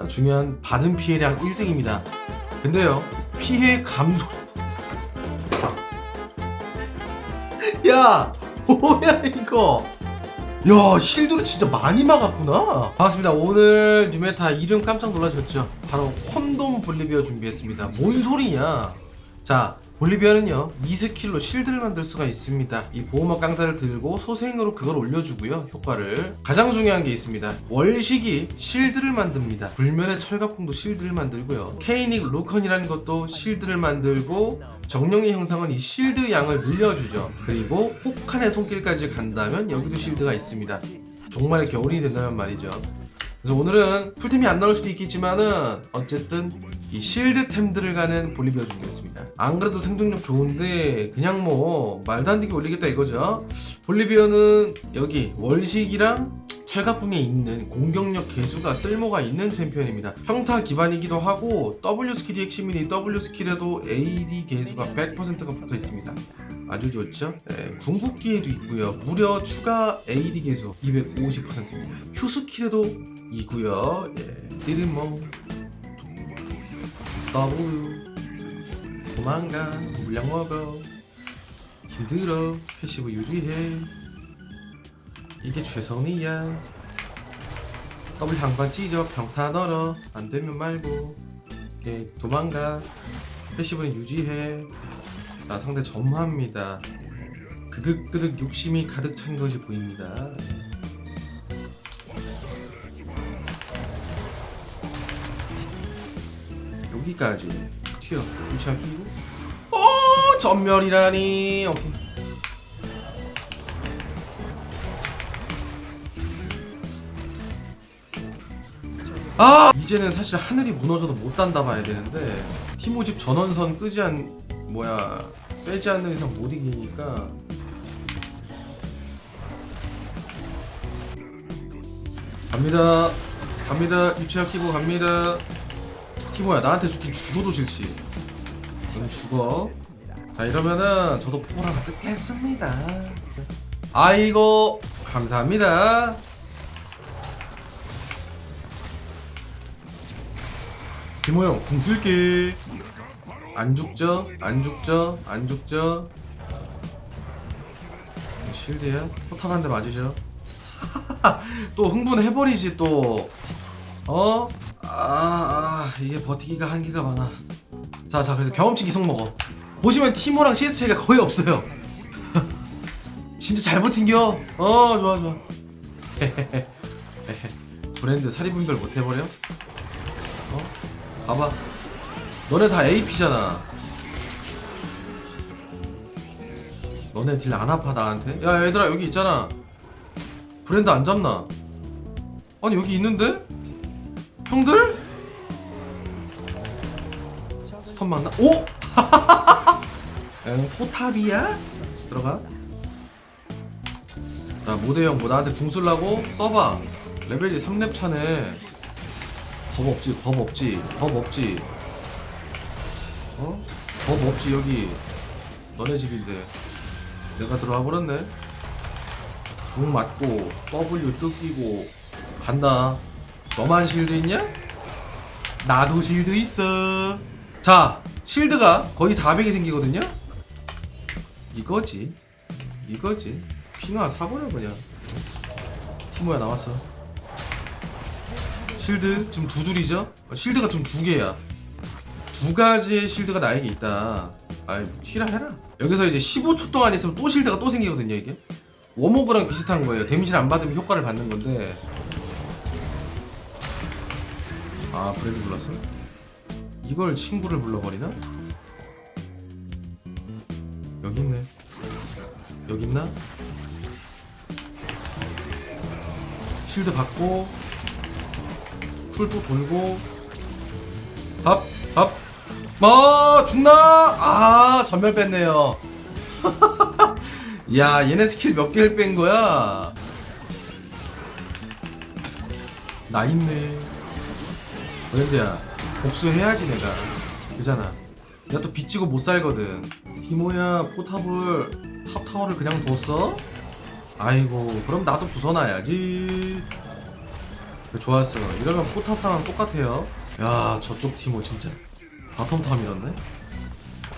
자, 중요한 받은 피해량 1등입니다. 근데요 피해 감소. 야 뭐야 이거? 야 실드를 진짜 많이 막았구나. 반갑습니다. 오늘 뉴메타 이름 깜짝 놀라셨죠? 바로 콘돔 볼리비아 준비했습니다. 뭔 소리냐? 자 볼리비아는요 이 스킬로 실드를 만들 수가 있습니다. 이 보호막 깡다를 들고 소생으로 그걸 올려주고요 효과를. 가장 중요한 게 있습니다. 월식이 실드를 만듭니다. 불면의 철갑궁도 실드를 만들고요. 케이닉 루컨이라는 것도 실드를 만들고 정령의 형상은 이 실드 양을 늘려주죠. 그리고 혹한의 손길까지 간다면 여기도 실드가 있습니다. 정말 겨울이 된다면 말이죠 그래서 오늘은 풀템이 안 나올 수도 있겠지만은 어쨌든 이 실드템들을 가는 볼리비아 준비했습니다. 안 그래도 생존력 좋은데 그냥 뭐 말도 안 되게 올리겠다 이거죠. 볼리비아는 여기 월식이랑 철갑궁에 있는 공격력 개수가 쓸모가 있는 챔피언입니다. 평타 기반이기도 하고 W 스킬이 핵심이니 W 스킬에도 AD 개수가 100%가 붙어 있습니다. 아주 좋죠? 네, 궁극기에도 있고요. 무려 추가 AD 개수 250%입니다. Q 스킬에도 있고요. 예, 이름뭐 W 도망가 물량 먹어 힘들어 패시브 유지해. 이게 최선이야. W 한방 찢어 평타 넣어 안되면 말고. 예, 도망가. 패시브는 유지해. 자 상대 점화합니다. 그득그득 욕심이 가득 찬 것이 보입니다 여기까지 튀어 유차기로 오 전멸이라니. 오케이. 아 이제는 사실 하늘이 무너져도 못 단다 봐야 되는데 티모집 전원선 끄지 않 뭐야 빼지 않는 이상 못 이기니까. 갑니다. 갑니다. 유치아 키고 갑니다 티모야 나한테 죽긴 죽어도 싫지 넌 죽어 자 이러면은 저도 포랑 뜯겠습니다 아이고 감사합니다 티모 형 궁 쓸게 안 죽죠? 안 죽죠? 안 죽죠? 실드야? 포탑 한 대 맞으죠? 또 흥분해버리지 또 어? 아, 아 이게 버티기가 한계가 많아 자, 자 그래서 경험치 기속 먹어 보시면 티모랑 CS 차이가 거의 없어요 진짜 잘 버틴겨 어 좋아 좋아 브랜드 사리 분별 못 해버려? 어? 봐봐 너네 다 AP잖아 너네 딜 안 아파 나한테? 야 얘들아 여기 있잖아 브랜드 안 잡나? 아니 여기 있는데? 형들? 스턴 맞나? 오! 응, 포탑이야? 들어가 자 모대형 뭐 나한테 궁 쓰려고? 써봐 레벨이 3렙 차네 겁 없지 겁 없지 겁 없지 어? 겁 없지 여기 너네 집인데 내가 들어와 버렸네 궁 맞고 W 뜯기고 간다 너만 실드 있냐? 나도 실드 있어 자 실드가 거의 400이 생기거든요? 이거지. 이거지. 핑아 사버려 그냥. 티모야 나왔어. 실드 지금 두 줄이죠? 어, 실드가 좀두 개야. 두 가지의 실드가 나에게 있다. 아이 튀라 해라. 여기서 이제 15초 동안 있으면 또 실드가 또 생기거든요 이게. 워모그랑 비슷한 거예요. 데미지를 안 받으면 효과를 받는 건데. 아 브랜드 불렀어? 이걸 친구를 불러버리나? 여기 있네 여기 있나? 실드 받고 풀또 돌고 밥! 밥! 뭐 죽나? 아 전멸 뺐네요 야 얘네 스킬 몇 개를 뺀 거야? 나 있네 브랜드야 복수해야지 내가 그잖아 내가 또 빚지고 못 살거든 티모야 포탑을 탑 타워를 그냥 뒀어? 아이고 그럼 나도 부숴놔야지 좋았어. 이러면 포탑 상황 똑같아요. 야, 저쪽 팀호 진짜 바텀 탐 이었네.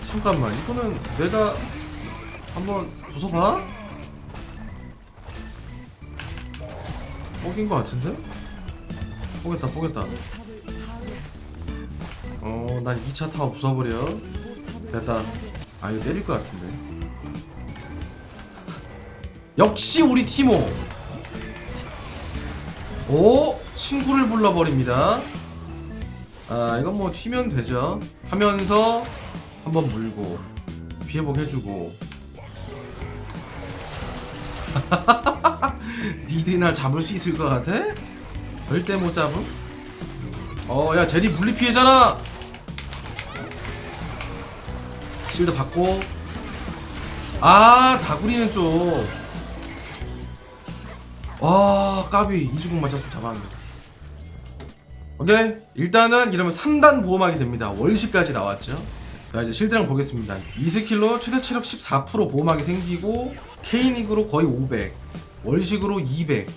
잠깐만, 이거는 내가 한번 부숴봐. 뽀긴 거 같은데? 뽀겠다, 뽀겠다. 어, 난 2차 타워 부숴버려. 됐다. 아, 이거 때릴 것 같은데. 역시 우리 티모. 오, 친구를 불러버립니다. 아, 이건 뭐 튀면 되죠. 하면서 한번 물고 피해복 해주고. 니들이 날 잡을 수 있을 것 같아? 절대 못 잡음? 어, 야, 제리 물리 피해잖아! 실드 받고. 아, 다구리는 좀. 와, 까비. 이주공 맞았으면 잡았는데. 오케이. 일단은 이러면 3단 보호막이 됩니다. 월시까지 나왔죠. 자, 이제 실드랑 보겠습니다. 이 스킬로 최대 체력 14% 보호막이 생기고, 케이닉으로 거의 500, 월식으로 200.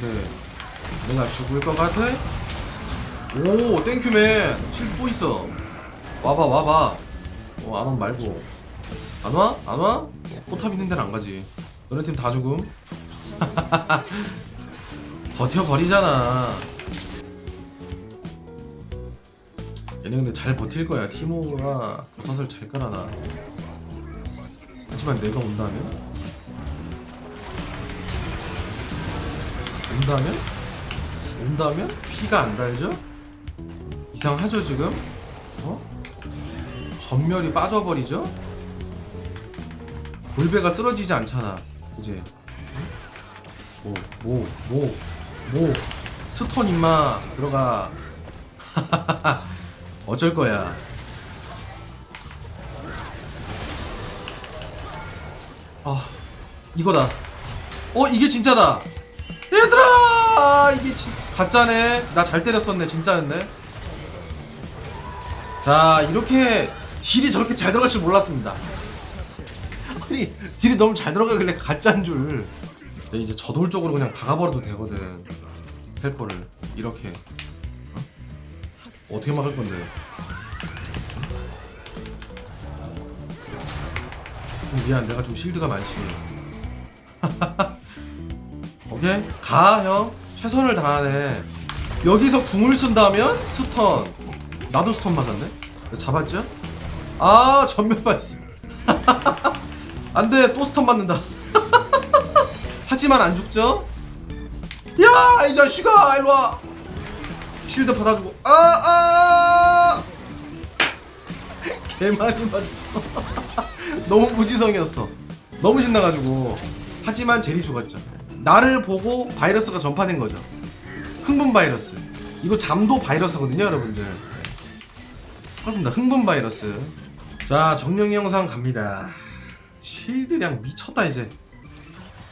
오케이. 내가 죽을 것 같아? 오, 땡큐맨. 또 있어. 와봐, 와봐. 어, 안 오면 말고. 안 와? 안 와? 포탑 있는 데는 안 가지. 너네 팀 다 죽음? 버텨버리잖아. 얘네 근데 잘 버틸 거야. 티모가 버섯을 잘 깔아놔. 하지만 내가 온다면? 온다면? 온다면? 피가 안 달죠? 이상하죠 지금? 어? 전멸이 빠져버리죠? 골배가 쓰러지지 않잖아 이제 뭐 뭐 뭐 뭐 스톤 임마 들어가 어쩔 거야 아 이거다 어 이게 진짜다 얘들아! 이게 진 가짜네. 나 잘 때렸었네 진짜였네. 자 이렇게 딜이 저렇게 잘 들어갈 줄 몰랐습니다. 아니 딜이 너무 잘 들어가길래 가짜인 줄. 야, 이제 저돌적으로 그냥 박아버려도 되거든. 텔포를. 이렇게. 어? 어떻게 막을 건데? 어, 미안 내가 좀 실드가 많지 오케이 가 형. 최선을 다하네. 여기서 궁을 쓴다면 스턴. 나도 스턴 맞았네. 잡았죠? 아 전면 발사 안돼 또 스턴 맞는다. 하지만 안 죽죠? 야 이 자식아 일로와. 실드 받아주고. 아아! 개많이 맞았어. 너무 무지성이었어. 너무 신나가지고. 하지만 제리 죽었죠 나를 보고 바이러스가 전파된 거죠 흥분 바이러스 이거 잠도 바이러스거든요 여러분들 맞습니다 흥분 바이러스 자 정령이 영상 갑니다 실드량 미쳤다 이제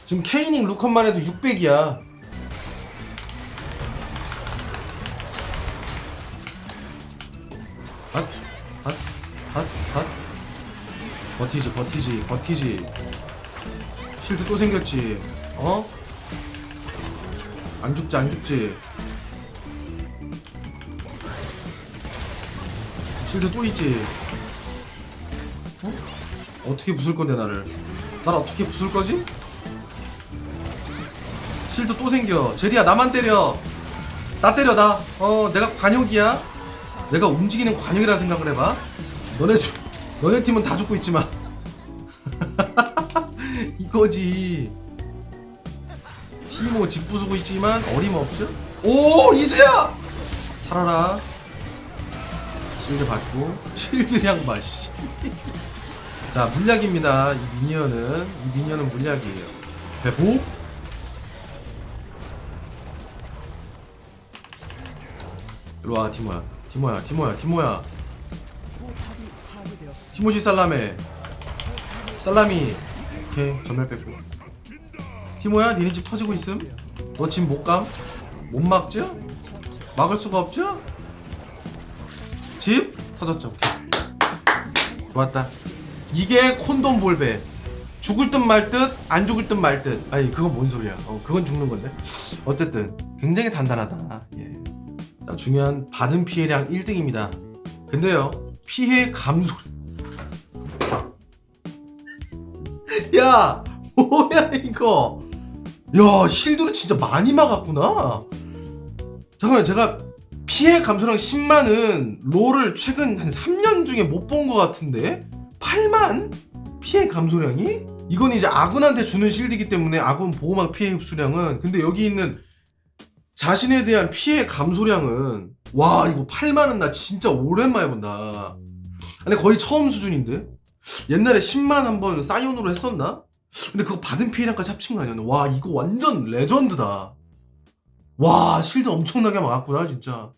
지금 케이닝 루컨만 해도 600이야 핫, 핫, 핫, 핫. 버티지, 버티지, 버티지. 실드 또 생겼지. 어? 안 죽지, 안 죽지. 실드 또 있지. 어? 어떻게 부술 건데 나를? 나를 어떻게 부술 거지? 실드 또 생겨. 제리야 나만 때려. 나 때려 나. 어 내가 관역이야. 내가 움직이는 관역이라 생각을 해봐. 너네 집- 너네 팀은 다 죽고 있지만 이거지. 티모 집 부수고 있지만 어림없죠? 오 이제야 살아라. 실드 받고 실드량 맛이. 자 물약입니다. 이 미니언은 이 미니언은 물약이에요. 회복. 일로와 티모야 티모야 티모야 티모야 티모시 살라메 살라미 오케이 전멸 뺐고 티모야 니네 집 터지고 있음? 너집 못감? 못 막죠? 막을 수가 없죠? 집? 터졌죠. 오케이. 좋았다. 이게 콘돔 볼배. 죽을 듯 말 듯 안 죽을 듯 말 듯. 아니 그건 뭔 소리야? 어 그건 죽는 건데? 어쨌든 굉장히 단단하다. 예. 자, 중요한 받은 피해량 1등입니다. 근데요 피해 감소 야 뭐야 이거 야 실드를 진짜 많이 막았구나. 잠깐만 제가 피해 감소량 10만은 롤을 최근 한 3년 중에 못 본 것 같은데? 8만? 피해 감소량이? 이건 이제 아군한테 주는 실드이기 때문에 아군 보호막 피해 흡수량은 근데 여기 있는 자신에 대한 피해 감소량은 와 이거 8만은 나 진짜 오랜만에 본다. 아니 거의 처음 수준인데? 옛날에 10만 한번 사이온으로 했었나? 근데 그거 받은 피해량까지 합친 거 아니었나? 와 이거 완전 레전드다 와 실드 엄청나게 막았구나 진짜